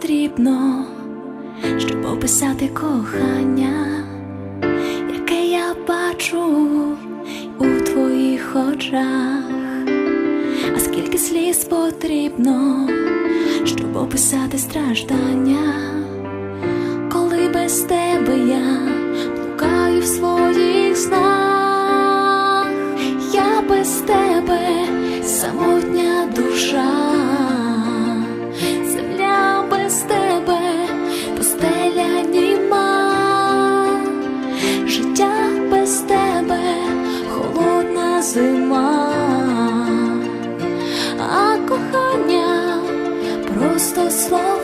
потрібно, щоб описати кохання, яке я бачу у твоїх очах, а скільки сліз потрібно, щоб описати страждання, коли без тебе я блукаю в своїх снах, життя без тебе, холодна зима, а кохання просто слова,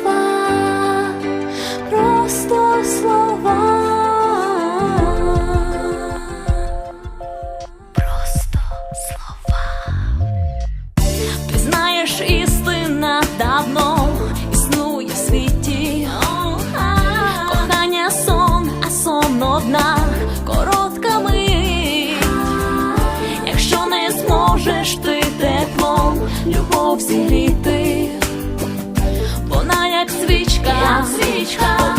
любов літи, вона як свічка, як свічка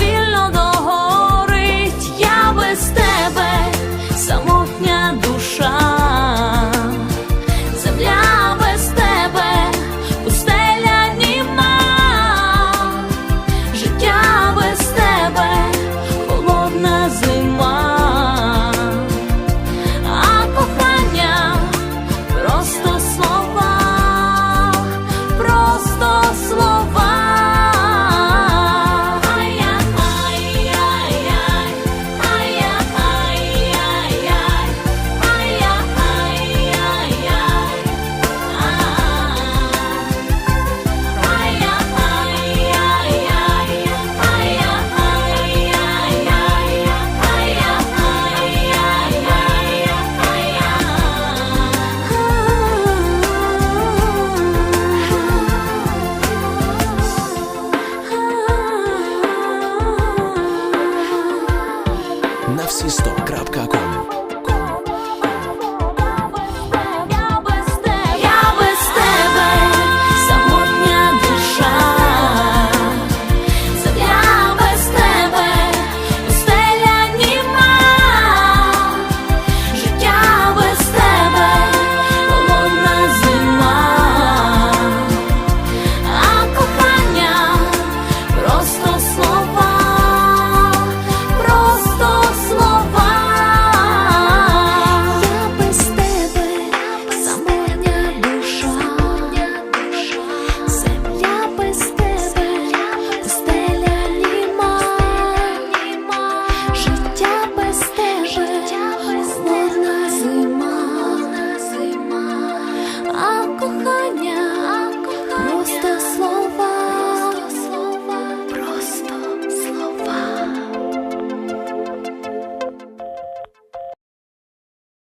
на всі 100.com